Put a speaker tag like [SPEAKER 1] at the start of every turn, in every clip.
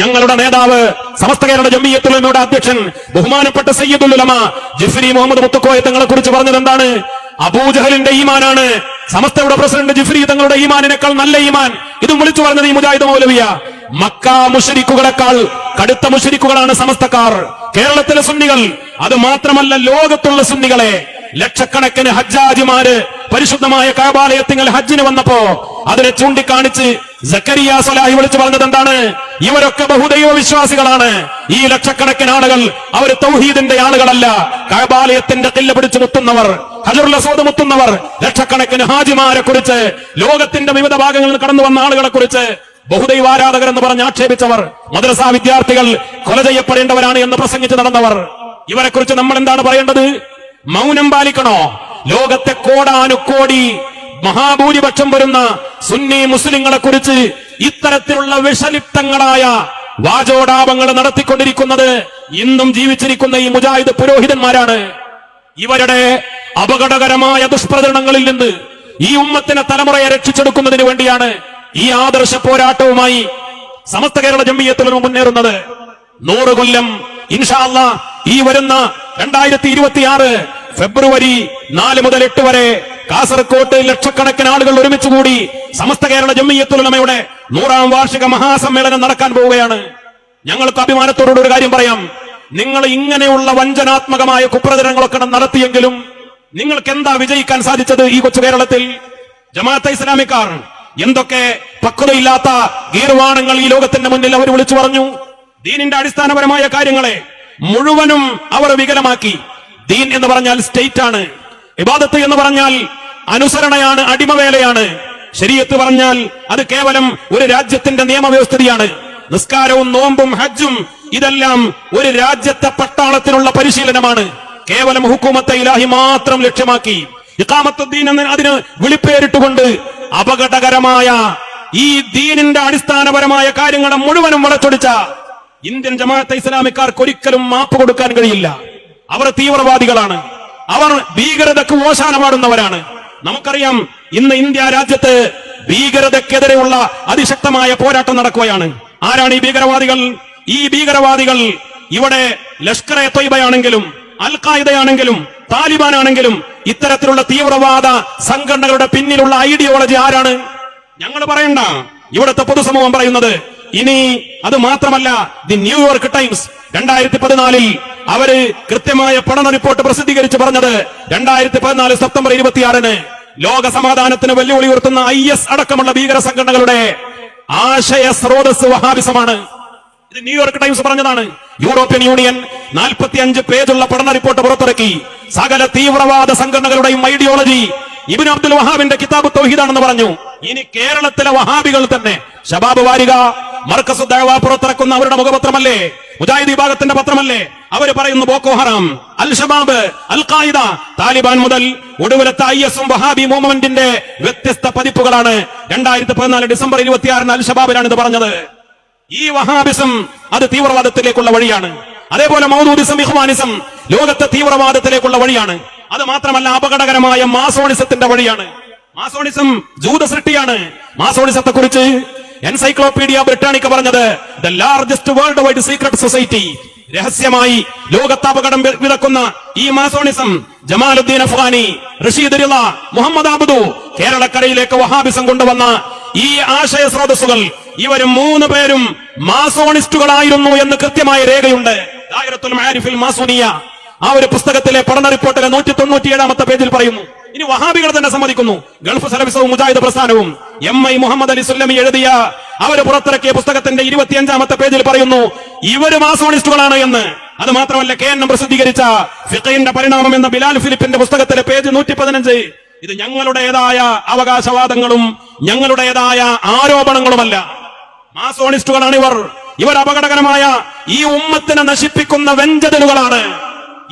[SPEAKER 1] ഞങ്ങളുടെ നേതാവ് സമസ്ത കേരള ജമ്മിയത്തുലമയുടെ അധ്യക്ഷൻ ബഹുമാനപ്പെട്ട സയ്യിദുൽ ഉലമ ജിഫ്രി മുഹമ്മദ് മുത്തക്കോയ തങ്ങളെ കുറിച്ച് പറഞ്ഞത് എന്താണ്? അബൂജഹലിന്റെ ഈമാനാണ്. സമസ്തയുടെ പ്രസിഡന്റ് ജിഫ്രി തങ്ങളുടെ ഈമാനിനേക്കാൾ നല്ല ഈമാൻ. ഇതും വിളിച്ചു പറഞ്ഞത് ഈ മുജാഹിദ് മൗലവിയ. മക്ക മുഷരിക്കുകളെക്കാൾ കടുത്ത മുഷരിക്കുകളാണ് സമസ്തക്കാർ. കേരളത്തിലെ സുന്നികൾ അത് മാത്രമല്ല ലോകത്തുള്ള സുന്നികളെ. ലക്ഷക്കണക്കിന് ഹജ്ജാജിമാര് പരിശുദ്ധമായ കാബാലയത്തിങ്ങൾ ഹജ്ജിന് വന്നപ്പോ അതിനെ ചൂണ്ടിക്കാണിച്ച് സക്കരിയ സലാഹി വിളിച്ചു പറഞ്ഞത് എന്താണ്? ഇവരൊക്കെ ബഹുദൈവ വിശ്വാസികളാണ്. ഈ ലക്ഷക്കണക്കിന് ആളുകൾ അവർ തൗഹീദിന്റെ ആളുകളല്ല. കബാലയത്തിന്റെ കില്ല പിടിച്ചു മുത്തുന്നവർ ഹജറുൽ അസോദ് മുത്തുന്നവർ ലക്ഷക്കണക്കിന് ഹാജിമാരെ കുറിച്ച് ലോകത്തിന്റെ വിവിധ ഭാഗങ്ങളിൽ കടന്നു വന്ന ആളുകളെ കുറിച്ച് ബഹുദൈവാരാധകർ എന്ന് പറഞ്ഞ് ആക്ഷേപിച്ചവർ മദ്രസാ വിദ്യാർത്ഥികൾ കൊല ചെയ്യപ്പെടേണ്ടവരാണ് എന്ന് പ്രസംഗിച്ച് നടന്നവർ. ഇവരെ കുറിച്ച് നമ്മൾ എന്താണ് പറയേണ്ടത്? മൗനം പാലിക്കണോ? ലോകത്തെ കോടാനുകോടി മഹാഭൂരിപക്ഷം വരുന്ന സുന്നി മുസ്ലിങ്ങളെ കുറിച്ച് ഇത്തരത്തിലുള്ള വിഷലിപ്തങ്ങളായ വാചോടാപങ്ങൾ നടത്തിക്കൊണ്ടിരിക്കുന്നത് ഇന്നും ജീവിച്ചിരിക്കുന്ന ഈ മുജാഹിദ് പുരോഹിതന്മാരാണ്. ഇവരുടെ അപകടകരമായ ദുഷ്പ്രചരണങ്ങളിൽ നിന്ന് ഈ ഉമ്മത്തിനെ തലമുറയെ രക്ഷിച്ചെടുക്കുന്നതിന് വേണ്ടിയാണ് ഈ ആദർശ പോരാട്ടവുമായി സമസ്ത കേരള ജമ്മിയത്തിൽ മുന്നേറുന്നത്. നൂറ് കൊല്ലം ഇൻഷാല്ല ഈ വരുന്ന രണ്ടായിരത്തി ഫെബ്രുവരി നാല് മുതൽ എട്ട് വരെ കാസർകോട്ട് ലക്ഷക്കണക്കിന് ആളുകൾ ഒരുമിച്ച് കൂടി സമസ്ത കേരള ജമ്മിയത്തുലമയുടെ നൂറാം വാർഷിക മഹാസമ്മേളനം നടക്കാൻ പോവുകയാണ്. ഞങ്ങൾക്ക് അഭിമാനത്തോടുകൂടി ഒരു കാര്യം പറയാം. നിങ്ങൾ ഇങ്ങനെയുള്ള വഞ്ചനാത്മകമായ കുപ്രചരണങ്ങളൊക്കെ നടത്തിയെങ്കിലും നിങ്ങൾക്ക് എന്താ വിജയിക്കാൻ സാധിച്ചത് ഈ കൊച്ചു കേരളത്തിൽ? ജമാഅത്തെ ഇസ്ലാമിക്കാർ എന്തൊക്കെ പക്വതയില്ലാത്ത ഗീർവാണങ്ങൾ ഈ ലോകത്തിന്റെ മുന്നിൽ അവർ വിളിച്ചു പറഞ്ഞു. ദീനിന്റെ അടിസ്ഥാനപരമായ കാര്യങ്ങളെ മുഴുവനും അവർ വികലമാക്കി. ദീൻ എന്ന് പറഞ്ഞാൽ സ്റ്റേറ്റ് ആണ് ഇബാദത്ത് എന്ന് പറഞ്ഞാൽ അനുസരണയാണ് അടിമവേലയാണ്. ശരീഅത്ത് പറഞ്ഞാൽ അത് കേവലം ഒരു രാജ്യത്തിന്റെ നിയമവ്യവസ്ഥയാണ് നിസ്കാരവും നോമ്പും ഹജ്ജും ഇതെല്ലാം ഒരു രാജ്യത്തെ പട്ടാളത്തിനുള്ള പരിശീലനമാണ്. കേവലം ഹുക്കൂമത്തെ ഇലാഹി മാത്രം ലക്ഷ്യമാക്കി. ഇക്കാമത്തുദ്ദീൻ എന്ന് അതിന് വിളിപ്പേരിട്ടുകൊണ്ട് അപകടകരമായ ഈ ദീനിന്റെ അടിസ്ഥാനപരമായ കാര്യങ്ങളെ മുഴുവനും വളച്ചൊടിച്ച ഇന്ത്യൻ ജമാഅത്തെ ഇസ്ലാമിക്കാർക്ക് ഒരിക്കലും മാപ്പ് കൊടുക്കാൻ കഴിയില്ല. അവർ തീവ്രവാദികളാണ്. അവർ ഭീകരതക്ക് ഓശാന പാടുന്നവരാണ് നമുക്കറിയാം ഇന്ന് ഇന്ത്യ രാജ്യത്ത് ഭീകരതക്കെതിരെയുള്ള അതിശക്തമായ പോരാട്ടം നടക്കുകയാണ്. ആരാണ് ഈ ഭീകരവാദികൾ? ഈ ഭീകരവാദികൾ ഇവിടെ ലഷ്കർ എ തൊയ്ബയാണെങ്കിലും അൽ ഖായിദയാണെങ്കിലും താലിബാൻ ആണെങ്കിലും ഇത്തരത്തിലുള്ള തീവ്രവാദ സംഘടനകളുടെ പിന്നിലുള്ള ഐഡിയോളജി ആരാണ്? ഞങ്ങൾ പറയണ്ട. ഇവിടുത്തെ പൊതുസമൂഹം പറയുന്നത് ഇനി അത് മാത്രമല്ല ദി ന്യൂയോർക്ക് ടൈംസ് രണ്ടായിരത്തി പതിനാലിൽ അവർ കൃത്യമായ പഠന റിപ്പോർട്ട് പ്രസിദ്ധീകരിച്ച് പറഞ്ഞത് രണ്ടായിരത്തി പതിനാല് സെപ്റ്റംബർ ഇരുപത്തിയാറിന് ലോക സമാധാനത്തിന് വെല്ലുവിളി ഉയർത്തുന്ന ഐ എസ് അടക്കമുള്ള ഭീകര സംഘടനകളുടെ ആശയ സ്രോതസ് വഹാബിസമാണ്. ഇത് ന്യൂയോർക്ക് ടൈംസ് പറഞ്ഞതാണ്. യൂറോപ്യൻ യൂണിയൻ 45 പേജുള്ള പഠന റിപ്പോർട്ട് പുറത്തിറക്കി. സകല തീവ്രവാദ സംഘടനകളുടെയും ഐഡിയോളജി ഇബിൻ അബ്ദുൽ വഹാബിന്റെ കിതാബ് തൗഹീദാണെന്ന് പറഞ്ഞു. ഇനി കേരളത്തിലെ വഹാബികൾ തന്നെ. ഷബാബ് വാരിക മർക്കസ് പുറത്തിറക്കുന്ന അവരുടെ മുഖപത്രമല്ലേ? മുജാഹിദ് വിഭാഗത്തിന്റെ പത്രമല്ലേ? അവർ പറയുന്നു Boko Haram al Shabaab al Qaeda Taliban മുതൽ ഒടുവിലത്തെ ഐ എസും വഹാബി മൂവ്മെന്റിന്റെ വ്യത്യസ്ത പതിപ്പുകളാണ്. രണ്ടായിരത്തി പതിനാല് ഡിസംബർ ഇരുപത്തിയാറിന് അൽ ഷബാബിലാണ് ഇത് പറഞ്ഞത്. ഈ വഹാബിസം അത് തീവ്രവാദത്തിലേക്കുള്ള വഴിയാണ്. അതേപോലെ മൗദൂദിസം ഇഹ്വാനിസം ലോകത്തെ തീവ്രവാദത്തിലേക്കുള്ള വഴിയാണ്. അത് മാത്രമല്ല അപകടകരമായ മാസോണിസത്തിന്റെ വഴിയാണ്. മാസോണിസം ജൂത സൃഷ്ടിയാണ് മാസോണിസത്തെ കുറിച്ച് എൻസൈക്ലോപീഡിയ ബ്രിട്ടാനിക്ക പറഞ്ഞത് the largest world wide secret society രഹസ്യമായി ലോകത്ത് അപകടം വിതക്കുന്ന ഈ മാസോണിസം ജമാലുദ്ദീൻ അഫ്ഗാനി റഷീദ് മുഹമ്മദ് ആബുദു കേരളക്കരയിലേക്ക് വഹാബിസം കൊണ്ടുവന്ന ഈ ആശയ സ്രോതസ്സുകൾ ഇവരും മൂന്ന് പേരും മാസോണിസ്റ്റുകളായിരുന്നു എന്ന് കൃത്യമായ രേഖയുണ്ട്. ദായറത്തുൽ ആ ഒരു പുസ്തകത്തിലെ പഠന റിപ്പോർട്ടിലെ നൂറ്റി തൊണ്ണൂറ്റിയേഴാമത്തെ പേജിൽ പറയുന്നു. ഇനി വഹാബികൾ തന്നെ സമ്മതിക്കുന്നു. ഗൾഫ് സർവീസവും മുജാഹിദ് പ്രസ്ഥാനവും. എം ഐ മുഹമ്മദ് അലി സുല്ലമി എഴുതിയ അവർ പുറത്തിറക്കിയ പുസ്തകത്തിന്റെ ഇരുപത്തിയഞ്ചാമത്തെ പേജിൽ പറയുന്നു ഇവർ മാസോണിസ്റ്റുകളാണ് എന്ന്. അത് മാത്രമല്ല കെ എൻ പ്രസിദ്ധീകരിച്ച ഫിഖയിന്റെ പരിണാമം എന്ന ബിലാൽ ഫിലിപ്പിന്റെ പുസ്തകത്തിലെ പേജ് നൂറ്റി പതിനഞ്ച് ഇത് ഞങ്ങളുടേതായ അവകാശവാദങ്ങളും ഞങ്ങളുടേതായ ആരോപണങ്ങളുമല്ല. മാസോണിസ്റ്റുകളാണ് ഇവർ ഇവർ അപകടകരമായ ഈ ഉമ്മത്തിനെ നശിപ്പിക്കുന്ന വെഞ്ചതലുകളാണ്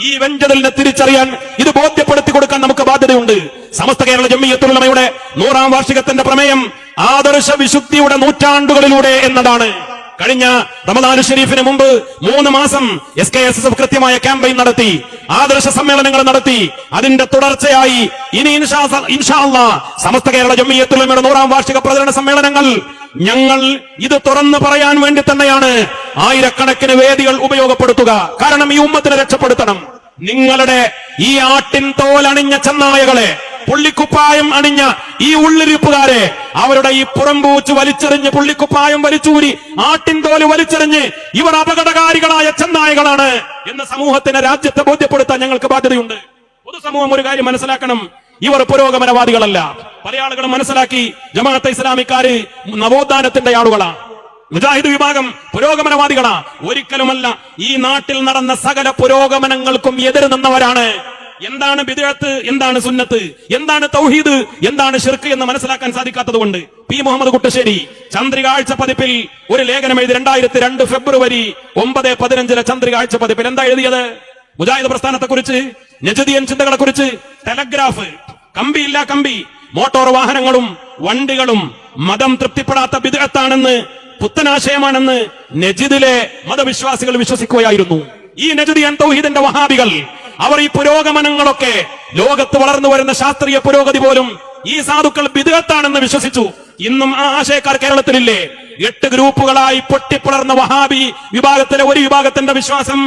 [SPEAKER 1] ഈ വെഞ്ചതലിനെ തിരിച്ചറിയാൻ ഇത് ബോധ്യപ്പെടുത്തി കൊടുക്കാൻ നമുക്ക് ബാധ്യതയുണ്ട്. സമസ്ത കേരള ജമ്മിയത്തുള്ളമയുടെ നൂറാം വാർഷികത്തിന്റെ പ്രമേയം ആദർശ വിശുദ്ധിയുടെ നൂറ്റാണ്ടുകളിലൂടെ എന്നതാണ്. കഴിഞ്ഞ റമദാൻ ഷെരീഫിന് മുമ്പ് മൂന്ന് മാസം S K S S F കൃത്യമായ ക്യാമ്പയിൻ നടത്തി ആദർശ സമ്മേളനങ്ങൾ നടത്തി. അതിന്റെ തുടർച്ചയായി ഇനി ഇൻഷാല്ല സമസ്ത കേരള ജമ്മിയത്തുലമയുടെ നൂറാം വാർഷിക പ്രചരണ സമ്മേളനങ്ങൾ ഞങ്ങൾ ഇത് തുറന്നു പറയാൻ വേണ്ടി തന്നെയാണ് ആയിരക്കണക്കിന് വേദികൾ ഉപയോഗപ്പെടുത്തുക. കാരണം ഈ ഉമ്മത്തിനെ രക്ഷപ്പെടുത്തണം. നിങ്ങളുടെ ഈ ആട്ടിൻ തോലണിഞ്ഞ ചെന്നായകളെ പുള്ളിക്കുപ്പായം അണിഞ്ഞ ഈ ഉള്ളിരിപ്പുകാരെ അവരുടെ ഈ പുറംപൂച്ച് വലിച്ചെറിഞ്ഞ് പുള്ളിക്കുപ്പായം വലിച്ചൂരി ആട്ടിൻ തോൽ വലിച്ചെറിഞ്ഞ് ഇവർ അപകടകാരികളായ ചെന്നായകളാണ് എന്ന സമൂഹത്തിന് രാജ്യത്തെ ബോധ്യപ്പെടുത്താൻ ഞങ്ങൾക്ക് ബാധ്യതയുണ്ട്. പൊതുസമൂഹം ഒരു കാര്യം മനസ്സിലാക്കണം. ഇവർ പുരോഗമനവാദികളല്ല. പല ആളുകളും മനസ്സിലാക്കി ജമാഅത്തെ ഇസ്ലാമിക്കാര് നവോത്ഥാനത്തിന്റെ ആളുകളാണ് മുജാഹിദ് വിഭാഗം പുരോഗമനവാദികളാ. ഒരിക്കലുമല്ല ഈ നാട്ടിൽ നടന്ന സകല പുരോഗമനങ്ങൾക്കും എതിർ നിന്നവരാണ്. എന്താണ് ബിദഴത്ത് എന്താണ് സുന്നത്ത്? എന്താണ് തൗഹീദ്? എന്താണ് ഷിർക്ക് എന്ന് മനസ്സിലാക്കാൻ സാധിക്കാത്തത് കൊണ്ട് പി മുഹമ്മദ് കുട്ടശ്ശേരി ചന്ദ്രിക ആഴ്ച പതിപ്പിൽ ഒരു ലേഖനം എഴുതി രണ്ടായിരത്തി രണ്ട് ഫെബ്രുവരി ഒമ്പത് പതിനഞ്ചിലെ ചന്ദ്രിക ആഴ്ച പതിപ്പിൽ എന്താ എഴുതിയത്? മുജാഹിദ് പ്രസ്ഥാനത്തെ കുറിച്ച് നജദിയൻ ചിന്തകളെ കുറിച്ച് ടെലഗ്രാഫ് കമ്പിയില്ല കമ്പി മോട്ടോർ വാഹനങ്ങളും വണ്ടികളും മതം തൃപ്തിപ്പെടാത്ത ബിദഴത്താണെന്ന് പുത്തനാശയമാണെന്ന് നജിദിലെ മതവിശ്വാസികൾ വിശ്വസിക്കുകയായിരുന്നു. ഈ നജദിയൻ തൗഹീദിന്റെ വഹാബികൾ അവർ ഈ പുരോഗമനങ്ങളൊക്കെ ലോകത്ത് വളർന്നു വരുന്ന ശാസ്ത്രീയ പുരോഗതി പോലും ഈ സാധുക്കൾ ബിദുഗത്താണെന്ന് വിശ്വസിച്ചു. ഇന്നും ആ ആശയക്കാർ കേരളത്തിലില്ലേ? എട്ട് ഗ്രൂപ്പുകളായി പൊട്ടിപ്പിളർന്ന വഹാബി വിഭാഗത്തിലെ ഒരു വിഭാഗത്തിന്റെ വിശ്വാസം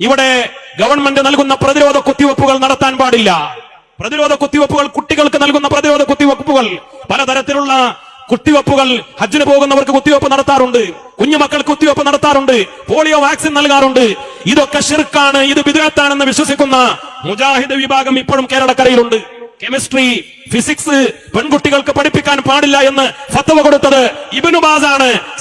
[SPEAKER 1] ഇവിടെ ഗവൺമെന്റ് നൽകുന്ന പ്രതിരോധ കുത്തിവെപ്പുകൾ നടത്താൻ പാടില്ല. പ്രതിരോധ കുത്തിവെപ്പുകൾ കുട്ടികൾക്ക് നൽകുന്ന പ്രതിരോധ കുത്തിവെപ്പുകൾ പലതരത്തിലുള്ള കുത്തിവെപ്പുകൾ ഹജ്ജിന് പോകുന്നവർക്ക് കുത്തിവെപ്പ് നടത്താറുണ്ട്. കുഞ്ഞുമക്കൾക്ക് കുത്തിവെപ്പ് നടത്താറുണ്ട്. പോളിയോ വാക്സിൻ നൽകാറുണ്ട്. ഇതൊക്കെ ഷിർക്കാണ് ഇത് വിദഗ്ധാണെന്ന് വിശ്വസിക്കുന്ന മുജാഹിദ് വിഭാഗം ഇപ്പോഴും കേരളക്കരയിലുണ്ട്. കെമിസ്ട്രി ഫിസിക്സ് പെൺകുട്ടികൾക്ക് പഠിപ്പിക്കാൻ പാടില്ല എന്ന് ഫത്തവ കൊടുത്തത് ഇബിനുബാസാണ്